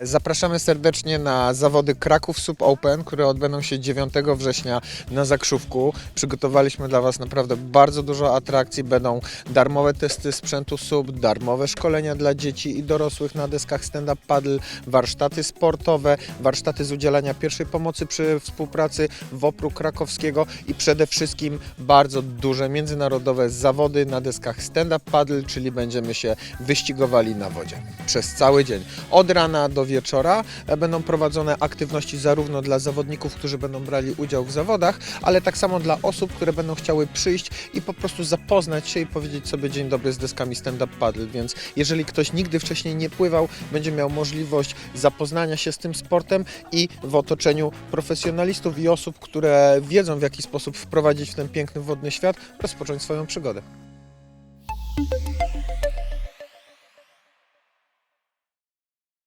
Zapraszamy serdecznie na zawody Kraków Sub Open, które odbędą się 9 września na Zakrzówku. Przygotowaliśmy dla Was naprawdę bardzo dużo atrakcji. Będą darmowe testy sprzętu sub, darmowe szkolenia dla dzieci i dorosłych na deskach stand-up paddle, warsztaty sportowe, warsztaty z udzielania pierwszej pomocy przy współpracy WOPR-u krakowskiego i przede wszystkim bardzo duże międzynarodowe zawody na deskach stand-up paddle, czyli będziemy się wyścigowali na wodzie przez cały dzień. Od rana do wieczora e, będą prowadzone aktywności zarówno dla zawodników, którzy będą brali udział w zawodach, ale tak samo dla osób, które będą chciały przyjść i po prostu zapoznać się i powiedzieć sobie dzień dobry z deskami stand-up paddle, więc jeżeli ktoś nigdy wcześniej nie pływał, będzie miał możliwość zapoznania się z tym sportem i w otoczeniu profesjonalistów i osób, które wiedzą w jaki sposób wprowadzić w ten piękny wodny świat, rozpocząć swoją przygodę.